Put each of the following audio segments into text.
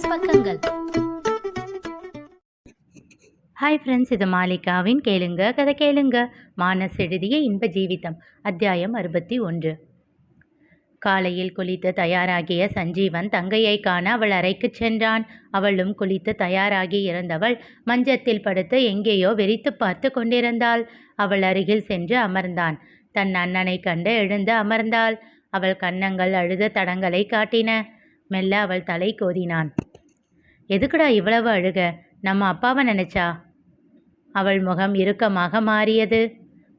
Business பக்கங்கள். Hi friends இது மாலிகாவின் கேளுங்க கதை கேளுங்க. மானஸ் எழுதிய இன்ப ஜீவிதம் அத்தியாயம் அறுபத்தி ஒன்று. காலையில் குளித்து தயாராகிய சஞ்சீவன் தங்கையை காண அவள் அறைக்குச் சென்றான். அவளும் குளித்து தயாராகி இருந்தவள் மஞ்சத்தில் படுத்து எங்கேயோ வெறித்து பார்த்து கொண்டிருந்தாள். அவள் அருகில் சென்று அமர்ந்தான். தன் அண்ணனை கண்டு எழுந்து அமர்ந்தாள். அவள் கன்னங்கள் அழுத தடங்களை காட்டின. மெல்ல அவள் தலை கோதினான். எதுக்குடா இவ்வளவு அழுக? நம்ம அப்பாவை நினைச்சா? அவள் முகம் இறுக்கமாக மாறியது.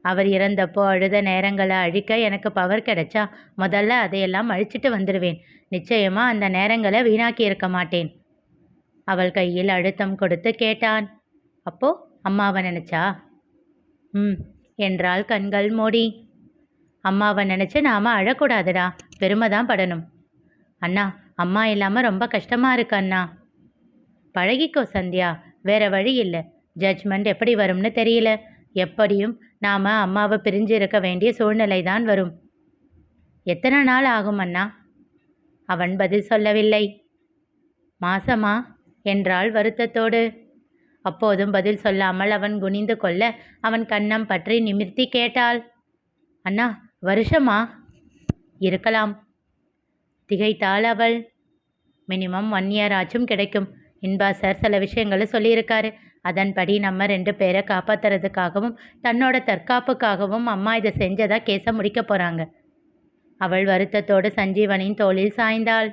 அவர் இறந்தப்போ அழுத நேரங்களை அழிக்க எனக்கு பவர் கிடைச்சா முதல்ல அதையெல்லாம் அழிச்சிட்டு வந்துடுவேன் நிச்சயமா அந்த நேரங்களை வீணாக்கி இருக்க மாட்டேன். அவள் கையில் அழுத்தம் கொடுத்து கேட்டான். அப்போ அம்மாவை நினைச்சா? ம் என்றாள் கண்கள் மூடி. அம்மாவை நினச்சி நாம் அழக்கூடாதுடா. பெருமை தான் படணும். அண்ணா அம்மா இல்லாமல் ரொம்ப கஷ்டமாக இருக்கு அண்ணா. பழகிக்கோ சந்தியா. வேற வழி இல்லை. ஜட்ஜ்மெண்ட் எப்படி வரும்னு தெரியல. எப்படியும் நாம் அம்மாவை பிரிஞ்சு இருக்க வேண்டிய சூழ்நிலை தான் வரும். எத்தனை நாள் ஆகும் அண்ணா? அவன் பதில் சொல்லவில்லை. மாசமா? என்றாள் வருத்தத்தோடு. அப்போதும் பதில் சொல்லாமல் அவன் குனிந்து கொள்ள அவன் கண்ணம் பற்றி நிமிர்த்தி கேட்டாள். அண்ணா வருஷமா? இருக்கலாம். திகைத்தாள் அவள். மினிமம் ஒன் இயர் ஆச்சும் கிடைக்கும். இன்பா சார் சில விஷயங்களை சொல்லியிருக்காரு. அதன்படி நம்ம ரெண்டு பேரை காப்பாற்றுறதுக்காகவும் தன்னோட தற்காப்புக்காகவும் அம்மா இதை செஞ்சதா கேஸை முடிக்க போகிறாங்க அவள் வருத்தத்தோடு சஞ்சீவனின் தோளில் சாய்ந்தாள்.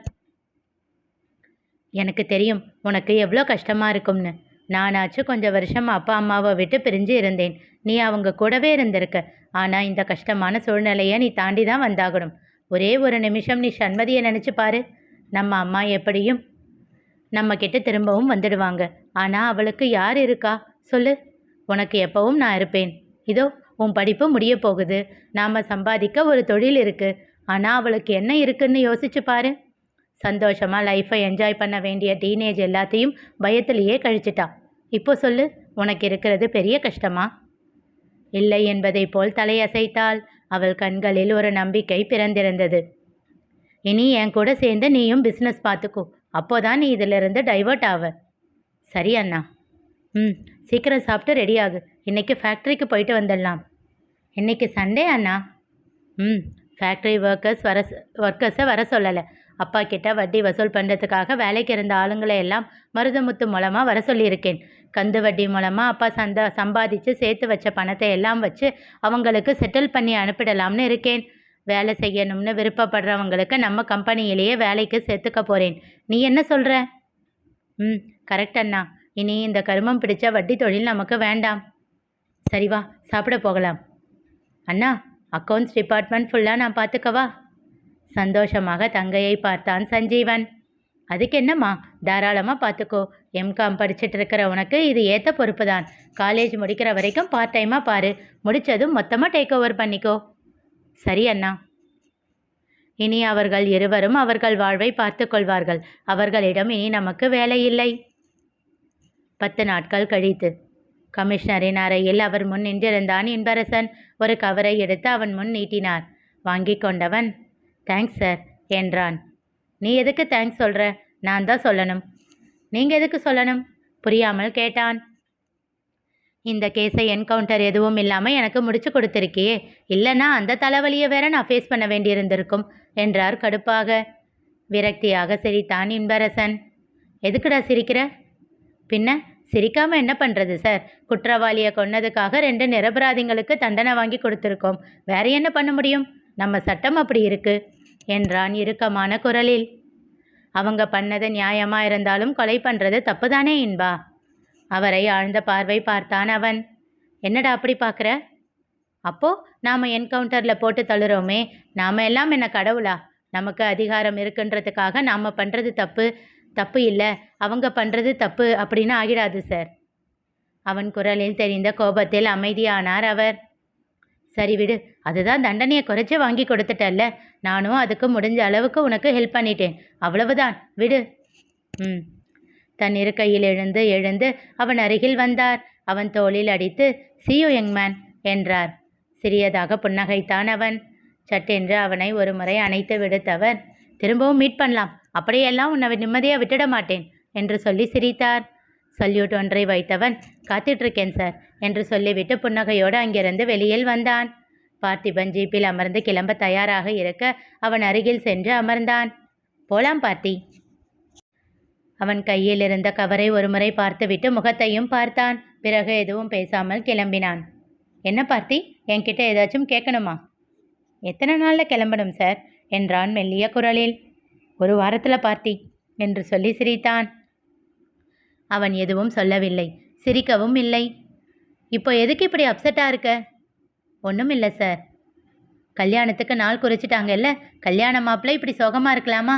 எனக்கு தெரியும் உனக்கு எவ்வளோ கஷ்டமாக இருக்கும்னு. நானாச்சும் கொஞ்சம் வருஷம் அப்பா அம்மாவை விட்டு பிரிஞ்சு இருந்தேன். நீ அவங்க கூடவே இருந்திருக்க. ஆனால் இந்த கஷ்டமான சூழ்நிலையை நீ தாண்டி தான் வந்தாகணும். ஒரே ஒரு நிமிஷம் நீ சண்மதியை நினச்சி பாரு. நம்ம அம்மா எப்படியும் நம்ம கிட்ட திரும்பவும் வந்துடுவாங்க. ஆனால் அவளுக்கு யார் இருக்கா? சொல்லு. உனக்கு எப்பவும் நான் இருப்பேன். இதோ உன் படிப்பு முடிய போகுது. நாம் சம்பாதிக்க ஒரு தொழில் இருக்கு. ஆனால் அவளுக்கு என்ன இருக்குன்னு யோசிச்சு பாரு. சந்தோஷமாக லைஃப்பை என்ஜாய் பண்ண வேண்டிய டீனேஜ் எல்லாத்தையும் பயத்திலேயே கழிச்சிட்டா. இப்போ சொல்லு உனக்கு இருக்கிறது பெரிய கஷ்டமா? இல்லை என்பதை போல் தலையசைத்தாள். அவள் கண்களில் ஒரு நம்பிக்கை பிறந்திருந்தது. இனி என் கூட சேர்ந்து நீயும் பிஸ்னஸ் பார்த்துக்கோ. அப்போதான் நீ இதிலிருந்து டைவர்ட் ஆவ. சரி அண்ணா. ம் சீக்கிரம் சாப்பிட்டு ரெடி ஆகு. இன்னைக்கு ஃபேக்ட்ரிக்கு போயிட்டு வந்துடலாம். இன்னைக்கு சண்டே அண்ணா. ம் ஃபேக்ட்ரி ஒர்க்கர்ஸ் வர ஒர்க்கர்ஸை வர சொல்லலை. அப்பா கிட்ட வட்டி வசூல் பண்ணுறதுக்காக வேலைக்கு இருந்த ஆளுங்களை எல்லாம் மருதமுத்து மூலமாக வர சொல்லியிருக்கேன். கந்து வட்டி மூலமாக அப்பா சந்த சம்பாதிச்சு சேர்த்து வச்ச பணத்தை எல்லாம் வச்சு அவங்களுக்கு செட்டில் பண்ணி அனுப்பிடலாம்னு இருக்கேன். வேலை செய்யணும்னு விருப்பப்படுறவங்களுக்கு நம்ம கம்பெனியிலேயே வேலைக்கு சேர்த்துக்க போகிறேன் நீ என்ன சொல்கிற ம் கரெக்ட் அண்ணா. இனி இந்த கருமம் பிடிச்ச வட்டி தொழில் நமக்கு வேண்டாம். சரி வா சாப்பிட போகலாம். அண்ணா அக்கௌண்ட்ஸ் டிபார்ட்மெண்ட் ஃபுல்லாக நான் பார்த்துக்கவா? சந்தோஷமாக தங்கையை பார்த்தான் சஞ்சீவன். அதுக்கு என்னம்மா தாராளமாக பார்த்துக்கோ. எம்காம் படிச்சுட்டு இருக்கிற உனக்கு இது ஏற்ற பொறுப்பு தான் காலேஜ் முடிக்கிற வரைக்கும் பார்ட் டைமாக பாரு. முடித்ததும் மொத்தமாக டேக் ஓவர் பண்ணிக்கோ. சரி அண்ணா. இனி அவர்கள் இருவரும் அவர்கள் வாழ்வை பார்த்து கொள்வார்கள். அவர்களிடம் இனி நமக்கு வேலை இல்லை பத்து நாட்கள் கழித்து. கமிஷனரின் அறையில் அவர் முன் நின்றிருந்தான் இன்பரசன். ஒரு கவரை எடுத்து அவன் முன் நீட்டினார். வாங்கி கொண்டவன்? தேங்க்ஸ் சார் என்றான். நீ எதுக்கு தேங்க்ஸ் சொல்கிற நான் தான் சொல்லணும். நீங்கள் எதுக்கு சொல்லணும்? புரியாமல் கேட்டான். இந்த கேஸை என்கவுண்டர் எதுவும் இல்லாமல் எனக்கு முடிச்சு கொடுத்துருக்கியே. இல்லைன்னா அந்த தலைவலியை வேற நான் ஃபேஸ் பண்ண வேண்டியிருந்திருக்கும் என்றார் கடுப்பாக. விரக்தியாக சிரித்தான் இன்பரசன். எதுக்குடா சிரிக்கிற? பின்ன சிரிக்காம என்ன பண்ணுறது சார்? குற்றவாளியை கொன்னதுக்காக ரெண்டு நிரபராதிங்களுக்கு தண்டனை வாங்கி கொடுத்துருக்கோம். வேற என்ன பண்ண முடியும்? நம்ம சட்டம் அப்படி இருக்கு என்றான் இறுக்கமான குரலில். அவங்க பண்ணது நியாயமா இருந்தாலும் கொலை பண்ணுறது தப்பு தானே இன்பா? அவரை ஆழ்ந்த பார்வை பார்த்தான் அவன். என்னடா அப்படி பார்க்குற? அப்போ நாம் என்கவுண்டரில் போட்டு தள்ளுறோமே. நாம் எல்லாம் என்ன கடவுளா? நமக்கு அதிகாரம் இருக்குன்றதுக்காக நாம் பண்ணுறது தப்பு. தப்பு இல்லை. அவங்க பண்ணுறது தப்பு அப்படின்னு ஆகிடாது சார். அவன் குரலில் தெரிந்த கோபத்தில் அமைதியானார் அவர். சரி விடு. அதுதான் தண்டனையை குறைச்சி வாங்கி கொடுத்துட்டல்ல. நானும் அதுக்கு முடிஞ்ச அளவுக்கு உனக்கு ஹெல்ப் பண்ணிட்டேன். அவ்வளவுதான். விடு. ம். தன் இருக்கையில் எழுந்து எழுந்து அவன் அருகில் வந்தார். அவன் தோளில் அடித்து சியோ யங்மேன் என்றார். சிறியதாக புன்னகைத்தான் அவன். சட்டென்று அவனை ஒரு முறை அணைத்து விடுத்தவர் திரும்பவும் மீட் பண்ணலாம். அப்படியெல்லாம் உன்னை நிம்மதியாக விட்டுட மாட்டேன் என்று சொல்லி சிரித்தார். சல்யூட் ஒன்றை வைத்தவன் காத்திட்ருக்கேன் சார் என்று சொல்லிவிட்டு புன்னகையோடு அங்கிருந்து வெளியில் வந்தான். பார்த்திபன் ஜீப்பில் அமர்ந்து கிளம்ப தயாராக இருக்க அவன் அருகில் சென்று அமர்ந்தான். போலாம் பார்த்தி. அவன் கையில் இருந்த கவரை ஒருமுறை பார்த்துவிட்டு முகத்தையும் பார்த்தான். பிறகு எதுவும் பேசாமல் கிளம்பினான். என்ன பார்த்தி? என்கிட்ட ஏதாச்சும் கேட்கணுமா? எத்தனை நாளில் கிளம்பணும் சார் என்றான் மெல்லிய குரலில். ஒரு வாரத்தில் பார்த்தி என்று சொல்லி சிரித்தான். அவன் எதுவும் சொல்லவில்லை. சிரிக்கவும் இல்லை. இப்போ எதுக்கு இப்படி அப்செட்டாக இருக்க? ஒன்றும் இல்லை சார் கல்யாணத்துக்கு நாள் குறிச்சிட்டாங்கல்ல? கல்யாண மாப்பிள்ளை இப்படி சோகமாக இருக்கலாமா?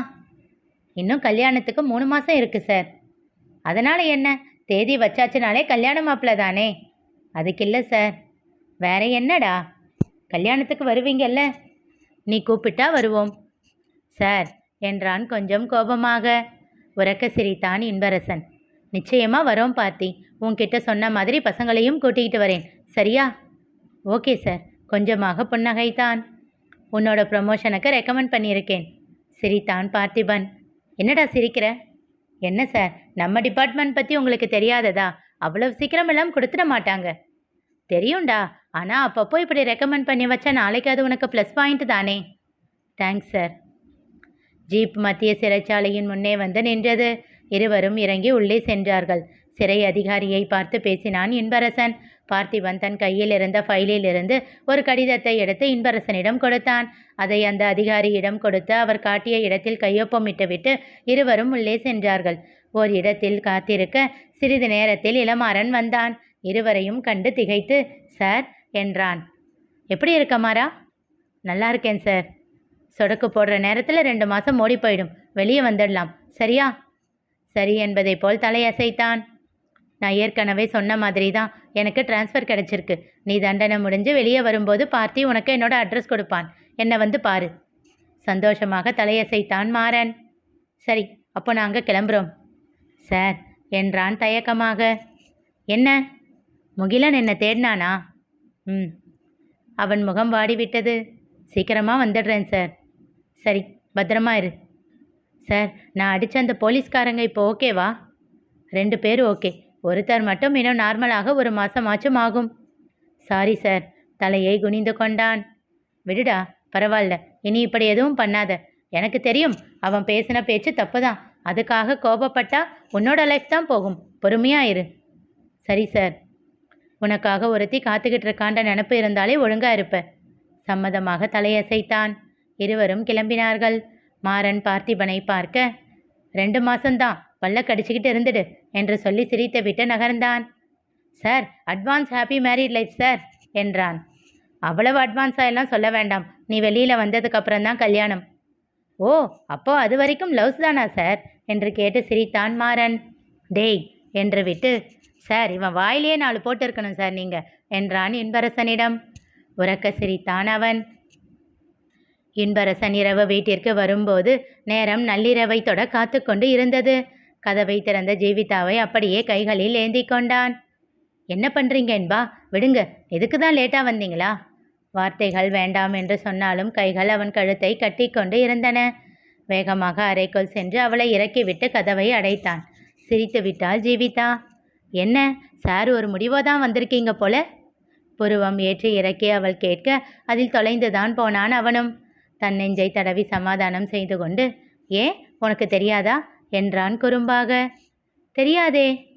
இன்னும் கல்யாணத்துக்கு மூணு மாதம் இருக்குது சார். அதனால் என்ன? தேதி வச்சாச்சுனாலே கல்யாண மாப்பிள்ள தானே? அதுக்கு இல்லை சார். வேற என்னடா? கல்யாணத்துக்கு வருவீங்கல்ல? நீ கூப்பிட்டா வருவோம். சார் என்றான் கொஞ்சம் கோபமாக. உறக்க சிரித்தான் இன்பரசன். நிச்சயமாக வரோம் பார்த்தி உன்கிட்ட சொன்ன மாதிரி பசங்களையும் கூட்டிகிட்டு வரேன். சரியா? Okay sir. கொஞ்சமாக புன்னகைத்தான். உன்னோட ப்ரமோஷனுக்கு ரெக்கமெண்ட் பண்ணியிருக்கேன். சிரித்தான் பார்த்திபன். என்னடா சிரிக்கிற? என்ன சார் நம்ம டிபார்ட்மெண்ட் பற்றி உங்களுக்கு தெரியாததா? அவ்வளவு சீக்கிரமெல்லாம் கொடுத்துட மாட்டாங்க. தெரியும்டா ஆனால் அப்பப்போ இப்படி ரெக்கமெண்ட் பண்ணி வச்சா நாளைக்கு அது உனக்கு ப்ளஸ் பாயிண்ட் தானே. தேங்க்ஸ் சார் ஜீப் மத்திய சிறைச்சாலையின் முன்னே வந்து நின்றது. இருவரும் இறங்கி உள்ளே சென்றார்கள். சிறை அதிகாரியை பார்த்து பேசினான் இன்பரசன். பார்த்திபன் தன் கையில் இருந்த ஃபைலில் இருந்து ஒரு கடிதத்தை எடுத்து இன்பரசனிடம் கொடுத்தான். அதை அந்த அதிகாரியிடம் கொடுத்து அவர் காட்டிய இடத்தில் கையொப்பமிட்டுவிட்டு இருவரும் உள்ளே சென்றார்கள். ஓர் இடத்தில் காத்திருக்க சிறிது நேரத்தில் இளமாறன் வந்தான். இருவரையும் கண்டு திகைத்து சார் என்றான். எப்படி இருக்க மாறா? நல்லா இருக்கேன் சார். சொடக்கு போடுற நேரத்தில் ரெண்டு மாதம் ஓடி போயிடும். வெளியே வந்துடலாம். சரியா? சரி என்பதை போல் தலையசைத்தான். நான் ஏற்கனவே சொன்ன மாதிரி தான் எனக்கு ட்ரான்ஸ்ஃபர் கிடச்சிருக்கு. நீ தண்டனை முடிஞ்சு வெளியே வரும்போது பார்த்தி உனக்கு என்னோட அட்ரஸ் கொடுப்பான். என்னை வந்து பாரு. சந்தோஷமாக தலையசைத்தான் மாறன். சரி அப்போ நாங்கள் கிளம்புறோம். சார் என்றான் தயக்கமாக. என்ன? முகிலன் என்னை தேடினானா? ம். அவன் முகம் வாடிவிட்டது. சீக்கிரமாக வந்துடுறேன் சார். சரி பத்திரமா இரு. சார் நான் அடித்த அந்த போலீஸ்காரங்க இப்போ ஓகேவா? ரெண்டு பேரும் ஓகே. ஒருத்தர் மட்டும் இன்னும் நார்மலாக ஒரு மாதமாச்சும் ஆகும் சாரி சார் தலையை குனிந்து கொண்டான். விடுடா பரவாயில்ல. இனி இப்படி எதுவும் பண்ணாத. எனக்கு தெரியும் அவன் பேசின பேச்சு தப்பு தான் அதுக்காக கோபப்பட்டா உன்னோட லைஃப் தான் போகும். பொறுமையா இரு. சரி சார் உனக்காக ஒருத்தி காத்துக்கிட்டு இருக்கான்ற நினப்பு இருந்தாலே ஒழுங்கா இருப்ப. சம்மதமாக தலையசைத்தான். இருவரும் கிளம்பினார்கள். மாறன் பார்த்திபனை பார்க்க ரெண்டு மாசம்தான். பல்ல கடிச்சுக்கிட்டு இருந்துடு. என்று சொல்லி சிரித்துவிட்டு நகர்ந்தான். Sir advance happy married life sir என்றான். அவ்வளவு அட்வான்ஸாக எல்லாம் சொல்ல வேண்டாம். நீ வெளியில் வந்ததுக்கு தான் கல்யாணம். ஓ அப்போ அது வரைக்கும் லவ்ஸ் தானா சார் என்று கேட்டு சிரித்தான் மாறன். டேய் என்று விட்டு சார் இவன் வாயிலேயே நாலு போட்டு இருக்கணும் சார் நீங்கள் என்றான் இன்பரசனிடம். உறக்க சிரித்தான் அவன். இன்பரசன் இரவு வீட்டிற்கு வரும்போது நேரம் நள்ளிரவை தொட காத்து கொண்டு இருந்தது. கதவை திறந்த ஜீவிதாவை அப்படியே கைகளில் ஏந்தி கொண்டான். என்ன பண்றீங்க என்பா? விடுங்க. எதுக்கு தான் லேட்டாக வந்தீங்களா? வார்த்தைகள் வேண்டாம் என்று சொன்னாலும் கைகள் அவன் கழுத்தை கட்டிக்கொண்டு இருந்தன. வேகமாக அறைக்குள் சென்று அவளை இறக்கிவிட்டு கதவை அடைத்தான். சிரித்து விட்டாள் ஜீவிதா. என்ன? சார் ஒரு முடிவோ தான் வந்திருக்கீங்க போல? புருவம் ஏற்றி இறக்கி அவள் கேட்க அதில் தொலைந்துதான் போனான் அவனும். தன் நெஞ்சை தடவி சமாதானம் செய்து கொண்டு ஏன்? உனக்கு தெரியாதா? என்றான் குறும்பாக. தெரியாதே.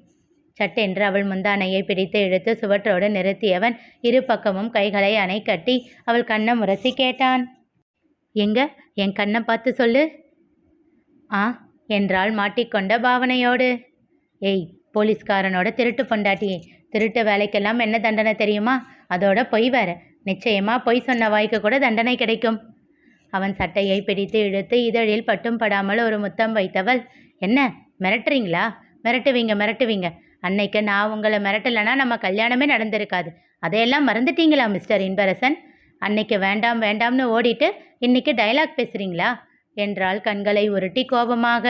சட்டென்று அவள் முந்தானையை பிடித்து இழுத்து சுவற்றோடு நிறுத்தியவன் இரு பக்கமும் கைகளை அணை கட்டி அவள் கண்ணை முரசி கேட்டான். எங்க? என் கண்ணை பார்த்து சொல்லு. ஆ என்றாள் மாட்டிக்கொண்ட பாவனையோடு. ஏய் போலீஸ்காரனோட திருட்டு பொண்டாட்டி. திருட்டு வேலைக்கெல்லாம் என்ன தண்டனை தெரியுமா? அதோட பொய் வேற. நிச்சயமா பொய் சொன்ன வாய்க்கு கூட தண்டனை கிடைக்கும். அவன் சட்டையை பிடித்து இழுத்து இதழில் பட்டும் படாமல் ஒரு முத்தம் வைத்தவள் என்ன மிரட்டுறீங்களா? மிரட்டுவீங்க மிரட்டுவீங்க. அன்னைக்கு நான் உங்களை மிரட்டலைன்னா நம்ம கல்யாணமே நடந்திருக்காது. அதையெல்லாம் மறந்துட்டீங்களா மிஸ்டர் இன்பரசன்? அன்னைக்கு வேண்டாம் வேண்டாம்னு ஓடிட்டு இன்னைக்கு டயலாக் பேசுறீங்களா? என்றால் கண்களை உருட்டி கோபமாக.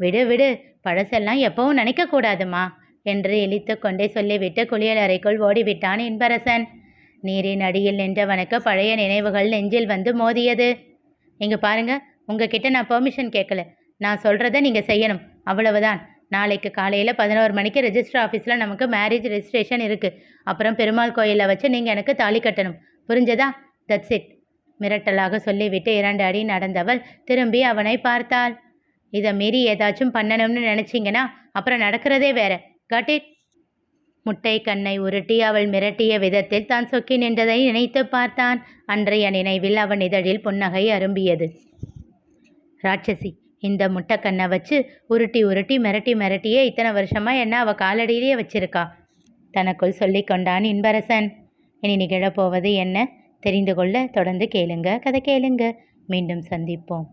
விடு விடு. பழசெல்லாம் எப்பவும் நினைக்கக்கூடாதுமா? என்று இழித்து கொண்டே சொல்லிவிட்டு குளியலறைக்குள் ஓடிவிட்டான் இன்பரசன். நீரின் அடியில் நின்றவனுக்கு பழைய நினைவுகள் நெஞ்சில் வந்து மோதியது. இங்க பாருங்க உங்ககிட்ட நான் பெர்மிஷன் கேட்கல. நான் சொல்கிறத நீங்கள் செய்யணும். அவ்வளவுதான். நாளைக்கு காலையில் பதினோரு மணிக்கு ரெஜிஸ்டர் ஆஃபீஸில் நமக்கு மேரேஜ் ரெஜிஸ்ட்ரேஷன் இருக்குது அப்புறம் பெருமாள் கோயிலில் வச்சு நீங்கள் எனக்கு தாலி கட்டணும். புரிஞ்சதா? தட்ஸ் இட் மிரட்டலாக சொல்லிவிட்டு இரண்டு அடி நடந்தவள் திரும்பி அவனை பார்த்தாள். இதை மீறி ஏதாச்சும் பண்ணணும்னு நினச்சிங்கன்னா அப்புறம் நடக்கிறதே வேற. கட் இட் முட்டை கண்ணை உருட்டி அவள் மிரட்டிய விதத்தில் தான் சொக்கி நின்றதை நினைத்து பார்த்தான். அன்றைய நினைவில் அவன் இதழில் புன்னகை அரும்பியது. ராட்சசி இந்த முட்டைக்கண்ணை வச்சு உருட்டி உருட்டி மிரட்டி மிரட்டியே இத்தனை வருஷமா என்ன அவள் காலடியிலேயே வச்சிருக்கா? தனக்குள் சொல்லி கொண்டான் இன்பரசன். இனி நிகழப்போவது என்ன? தெரிந்து கொள்ள தொடர்ந்து கேளுங்க. கதை கேளுங்க. மீண்டும் சந்திப்போம்.